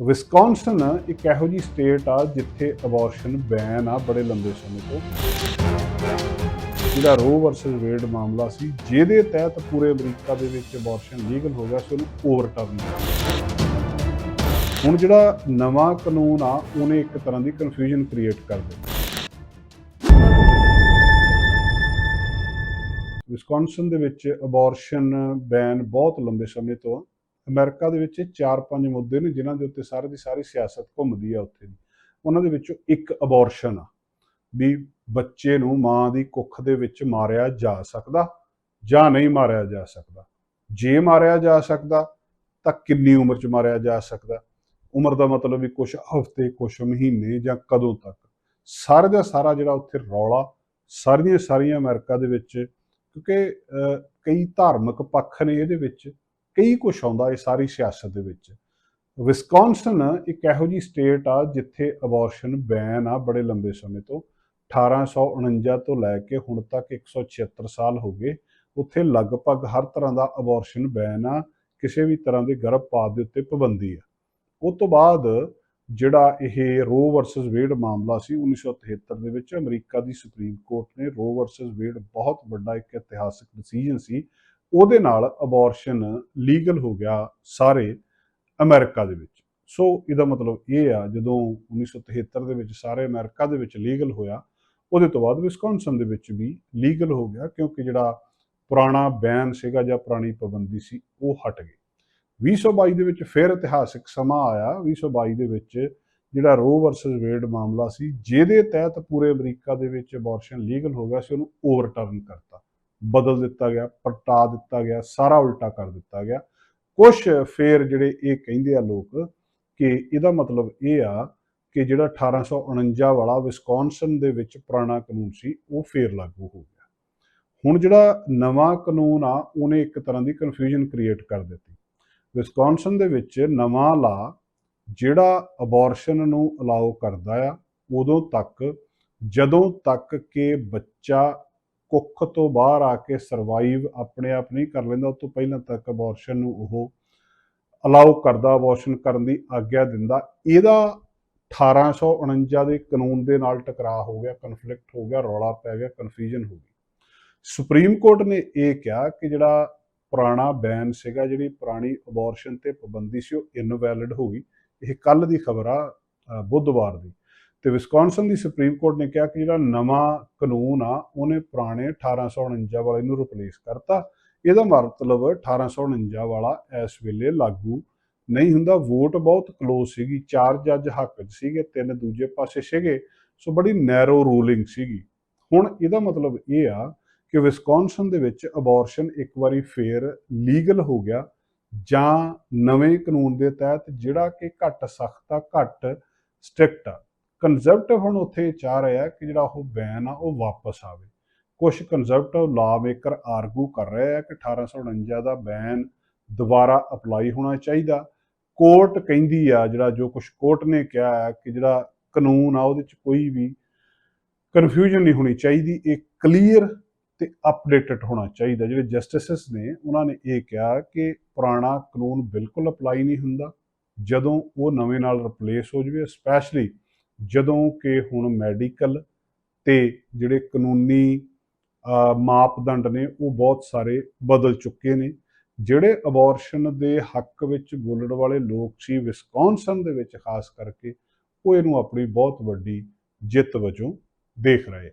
Wisconsin ਇੱਕ ਇਹੋ ਜੀ ਸਟੇਟ ਆ ਜਿੱਥੇ ਅਬੋਰਸ਼ਨ ਬੈਨ ਆ ਬੜੇ ਲੰਬੇ ਸਮੇਂ ਤੋਂ। ਜਿਹੜਾ ਰੋ ਵਰਸਸ ਵੇਡ ਮਾਮਲਾ ਸੀ, ਜਿਹਦੇ ਤਹਿਤ ਪੂਰੇ ਅਮਰੀਕਾ ਦੇ ਵਿੱਚ ਅਬੋਰਸ਼ਨ ਲੀਗਲ ਹੋ ਗਿਆ ਸੀ, ਉਹਨੂੰ ਓਵਰਟਰਨ ਹੁਣ ਜਿਹੜਾ ਨਵਾਂ ਕਾਨੂੰਨ ਆ, ਉਹਨੇ ਇੱਕ ਤਰ੍ਹਾਂ ਦੀ ਕਨਫਿਊਜ਼ਨ ਕ੍ਰੀਏਟ ਕਰ ਦਿੱਤੀ। ਵਿਸਕੌਨਸਨ ਦੇ ਵਿੱਚ ਅਬੋਰਸ਼ਨ ਬੈਨ ਬਹੁਤ ਲੰਬੇ ਸਮੇਂ ਤੋਂ ਆ। ਅਮਰੀਕਾ ਦੇ ਵਿੱਚ ਇਹ ਚਾਰ ਪੰਜ ਮੁੱਦੇ ਨੇ ਜਿਨ੍ਹਾਂ ਦੇ ਉੱਤੇ ਸਾਰੇ ਦੀ ਸਾਰੀ ਸਿਆਸਤ ਘੁੰਮਦੀ ਆ ਉੱਥੇ ਦੀ। ਉਹਨਾਂ ਦੇ ਵਿੱਚੋਂ ਇੱਕ ਅਬੋਰਸ਼ਨ ਆ, ਵੀ ਬੱਚੇ ਨੂੰ ਮਾਂ ਦੀ ਕੁੱਖ ਦੇ ਵਿੱਚ ਮਾਰਿਆ ਜਾ ਸਕਦਾ ਜਾਂ ਨਹੀਂ ਮਾਰਿਆ ਜਾ ਸਕਦਾ। ਜੇ ਮਾਰਿਆ ਜਾ ਸਕਦਾ, ਤਾਂ ਕਿੰਨੀ ਉਮਰ 'ਚ ਮਾਰਿਆ ਜਾ ਸਕਦਾ? ਉਮਰ ਦਾ ਮਤਲਬ ਵੀ ਕੁਝ ਹਫ਼ਤੇ ਕੁਝ ਮਹੀਨੇ ਜਾਂ ਕਦੋਂ ਤੱਕ? ਸਾਰੇ ਦਾ ਸਾਰਾ ਜਿਹੜਾ ਉੱਥੇ ਰੌਲਾ ਸਾਰੀਆਂ ਸਾਰੀਆਂ ਅਮਰੀਕਾ ਦੇ ਵਿੱਚ, ਕਿਉਂਕਿ ਕਈ ਧਾਰਮਿਕ ਪੱਖ ਨੇ ਇਹਦੇ ਵਿੱਚ ਕਈ ਕੁਝ ਆਉਂਦਾ ਇਹ ਸਾਰੀ ਸਿਆਸਤ ਦੇ ਵਿੱਚ। ਵਿਸਕੌਨਸਨ ਇੱਕ ਇਹੋ ਜੀ ਸਟੇਟ ਆ ਜਿੱਥੇ ਅਬੋਰਸ਼ਨ ਬੈਨ ਆ ਬੜੇ ਲੰਬੇ ਸਮੇਂ ਤੋਂ 1849 ਤੋਂ ਲੈ ਕੇ ਹੁਣ ਤੱਕ 176 ਸਾਲ ਹੋ ਗਏ, ਉੱਥੇ ਲਗਭਗ ਹਰ ਤਰ੍ਹਾਂ ਦਾ ਅਬੋਰਸ਼ਨ ਬੈਨ ਆ, ਕਿਸੇ ਵੀ ਤਰ੍ਹਾਂ ਦੇ ਗਰਭਪਾਤ ਦੇ ਉੱਤੇ ਪਾਬੰਦੀ ਆ। ਉਸ ਤੋਂ ਬਾਅਦ ਜਿਹੜਾ ਇਹ ਰੋ ਵਰਸਸ ਵੇਡ ਮਾਮਲਾ ਸੀ 1973 ਦੇ ਵਿੱਚ ਅਮਰੀਕਾ ਦੀ ਸੁਪਰੀਮ ਕੋਰਟ ਨੇ ਰੋ ਵਰਸਸ ਵੇਡ ਬਹੁਤ ਵੱਡਾ ਇੱਕ ਇਤਿਹਾਸਕ ਡਿਸੀਜਨ ਸੀ ਉਹਦੇ ਨਾਲ ਅਬੋਰਸ਼ਨ ਲੀਗਲ ਹੋ ਗਿਆ ਸਾਰੇ ਅਮਰੀਕਾ ਦੇ ਵਿੱਚ। ਸੋ ਇਹਦਾ ਮਤਲਬ ਇਹ ਆ, ਜਦੋਂ 1973 ਦੇ ਵਿੱਚ ਸਾਰੇ ਅਮਰੀਕਾ ਦੇ ਵਿੱਚ ਲੀਗਲ ਹੋਇਆ, ਉਹਦੇ ਤੋਂ ਬਾਅਦ ਵਿਸਕੌਨਸਨ ਦੇ ਵਿੱਚ ਵੀ ਲੀਗਲ ਹੋ ਗਿਆ, ਕਿਉਂਕਿ ਜਿਹੜਾ ਪੁਰਾਣਾ ਬੈਨ ਸੀਗਾ ਜਾਂ ਪੁਰਾਣੀ ਪਾਬੰਦੀ ਸੀ, ਉਹ ਹਟ ਗਈ। 2022 ਦੇ ਵਿੱਚ ਫਿਰ ਇਤਿਹਾਸਿਕ ਸਮਾਂ ਆਇਆ 2022 ਦੇ ਵਿੱਚ ਜਿਹੜਾ ਰੋ ਵਰਸਸ ਵੇਡ ਮਾਮਲਾ ਸੀ, ਜਿਹਦੇ ਤਹਿਤ ਪੂਰੇ ਅਮਰੀਕਾ ਦੇ ਵਿੱਚ ਅਬੋਰਸ਼ਨ ਲੀਗਲ ਹੋ ਗਿਆ ਸੀ, ਉਹਨੂੰ ਓਵਰਟਰਨ ਕਰਤਾ। ਬਦਲ ਦਿੱਤਾ ਗਿਆ, ਪਲਟਾ ਦਿੱਤਾ ਗਿਆ, ਸਾਰਾ ਉਲਟਾ ਕਰ ਦਿੱਤਾ ਗਿਆ। ਕੁਝ ਫੇਰ ਜਿਹੜੇ ਇਹ ਕਹਿੰਦੇ ਆ ਲੋਕ ਕਿ ਇਹਦਾ ਮਤਲਬ ਇਹ ਆ ਕਿ ਜਿਹੜਾ 1849 ਵਾਲਾ ਵਿਸਕੌਨਸਨ ਦੇ ਵਿੱਚ ਪੁਰਾਣਾ ਕਾਨੂੰਨ ਸੀ, ਉਹ ਫੇਰ ਲਾਗੂ ਹੋ ਗਿਆ। ਹੁਣ ਜਿਹੜਾ ਨਵਾਂ ਕਾਨੂੰਨ ਆ, ਉਹਨੇ ਇੱਕ ਤਰ੍ਹਾਂ ਦੀ ਕਨਫਿਊਜ਼ਨ ਕ੍ਰੀਏਟ ਕਰ ਦਿੱਤੀ। ਵਿਸਕੌਨਸਨ ਦੇ ਵਿੱਚ ਨਵਾਂ ਲਾ ਜਿਹੜਾ ਅਬੋਰਸ਼ਨ ਨੂੰ ਅਲਾਉ ਕਰਦਾ ਆ, ਉਦੋਂ ਤੱਕ, ਜਦੋਂ ਤੱਕ ਕਿ ਬੱਚਾ ਕੁੱਖ ਤੋਂ ਬਾਹਰ ਆ ਕੇ ਸਰਵਾਈਵ ਆਪਣੇ ਆਪ ਨਹੀਂ ਕਰ ਲੈਂਦਾ ਉਸ ਤੋਂ ਪਹਿਲਾਂ ਤੱਕ ਅਬੋਰਸ਼ਨ ਨੂੰ ਉਹ ਅਲਾਉ ਕਰਦਾ ਅਬੋਰਸ਼ਨ ਕਰਨ ਦੀ ਆਗਿਆ ਦਿੰਦਾ। ਇਹਦਾ 1849 ਦੇ ਕਾਨੂੰਨ ਦੇ ਨਾਲ ਟਕਰਾਅ ਹੋ ਗਿਆ ਕਨਫਲਿਕਟ ਹੋ ਗਿਆ, ਰੌਲਾ ਪੈ ਗਿਆ ਕਨਫਿਊਜ਼ਨ ਹੋ ਗਈ। ਸੁਪਰੀਮ ਕੋਰਟ ਨੇ ਇਹ ਕਿਹਾ ਕਿ ਜਿਹੜਾ ਪੁਰਾਣਾ ਬੈਨ ਸੀਗਾ, ਜਿਹੜੀ ਪੁਰਾਣੀ ਅਬੋਰਸ਼ਨ ਤੇ ਪਾਬੰਦੀ ਸੀ, ਉਹ ਇਨਵੈਲਿਡ ਹੋ ਗਈ। ਇਹ ਕੱਲ ਦੀ ਖਬਰ ਆ ਬੁੱਧਵਾਰ ਦੀ। ਤੇ ਵਿਸਕੌਨਸਨ ਦੀ ਸੁਪਰੀਮ ਕੋਰਟ ਨੇ ਕਿਹਾ ਕਿ ਜਿਹੜਾ ਨਵਾਂ ਕਾਨੂੰਨ ਆ, ਉਹਨੇ ਪੁਰਾਣੇ 1849 ਵਾਲੇ ਨੂੰ ਰਿਪਲੇਸ ਕਰਤਾ। ਇਹਦਾ ਮਤਲਬ 1849 ਵਾਲਾ ਇਸ ਵੇਲੇ ਲਾਗੂ ਨਹੀਂ ਹੁੰਦਾ। ਵੋਟ ਬਹੁਤ ਕਲੋਜ਼ ਸੀਗੀ। ਚਾਰ ਜੱਜ ਹੱਕ 'ਚ ਸੀਗੇ, ਤਿੰਨ ਦੂਜੇ ਪਾਸੇ ਸੀਗੇ। ਸੋ ਬੜੀ ਨੈਰੋ ਰੂਲਿੰਗ ਸੀਗੀ। ਹੁਣ ਇਹਦਾ ਮਤਲਬ ਇਹ ਆ ਕਿ ਵਿਸਕੌਨਸਨ ਦੇ ਵਿੱਚ ਅਬੋਰਸ਼ਨ ਇੱਕ ਵਾਰੀ ਫੇਰ ਲੀਗਲ ਹੋ ਗਿਆ ਜਾਂ ਨਵੇਂ ਕਾਨੂੰਨ ਦੇ ਤਹਿਤ ਜਿਹੜਾ ਕਿ ਘੱਟ ਸਖਤ ਆ, ਘੱਟ ਸਟ੍ਰਿਕਟ ਆ। ਕੰਜ਼ਰਵੇਟਿਵ ਹੁਣ ਉੱਥੇ ਚਾਹ ਰਿਹਾ ਕਿ ਜਿਹੜਾ ਉਹ ਬੈਨ ਆ, ਉਹ ਵਾਪਸ ਆਵੇ। ਕੁਝ ਕੰਜ਼ਰਵੇਟਿਵ ਲਾ ਮੇਕਰ ਆਰਗੂ ਕਰ ਰਹੇ ਆ ਕਿ 1849 ਦਾ ਬੈਨ ਦੁਬਾਰਾ ਅਪਲਾਈ ਹੋਣਾ ਚਾਹੀਦਾ। ਕੋਰਟ ਕਹਿੰਦੀ ਆ ਜਿਹੜਾ ਜੋ ਕੁਝ ਕੋਰਟ ਨੇ ਕਿਹਾ ਹੈ ਕਿ ਜਿਹੜਾ ਕਾਨੂੰਨ ਆ, ਉਹਦੇ ਚ ਕੋਈ ਵੀ ਕਨਫਿਊਜ਼ਨ ਨਹੀਂ ਹੋਣੀ ਚਾਹੀਦੀ। ਇਹ ਕਲੀਅਰ ਤੇ ਅਪਡੇਟਡ ਹੋਣਾ ਚਾਹੀਦਾ। ਜਿਹੜੇ ਜਸਟਿਸਸ ਨੇ, ਉਹਨਾਂ ਨੇ ਇਹ ਕਿਹਾ ਕਿ ਪੁਰਾਣਾ ਕਾਨੂੰਨ ਬਿਲਕੁਲ ਅਪਲਾਈ ਨਹੀਂ ਹੁੰਦਾ। ਜਦੋਂ ਉਹ ਨਵੇਂ ਨਾਲ ਰਿਪਲੇਸ ਹੋ ਜਵੇ ਸਪੈਸ਼ਲੀ ਜਦੋਂ ਕਿ ਹੁਣ ਮੈਡੀਕਲ ਤੇ ਜਿਹੜੇ ਕਾਨੂੰਨੀ ਮਾਪਦੰਡ ਨੇ ਉਹ ਬਹੁਤ ਸਾਰੇ ਬਦਲ ਚੁੱਕੇ ਨੇ, ਜਿਹੜੇ ਅਬੋਰਸ਼ਨ ਦੇ ਹੱਕ ਵਿੱਚ ਬੋਲਣ ਵਾਲੇ ਲੋਕ ਸੀ ਵਿਸਕੌਨਸਨ ਦੇ ਵਿੱਚ, ਖਾਸ ਕਰਕੇ, ਉਹ ਇਹਨੂੰ ਆਪਣੀ ਬਹੁਤ ਵੱਡੀ ਜਿੱਤ ਵਜੋਂ ਦੇਖ ਰਹੇ ਆ।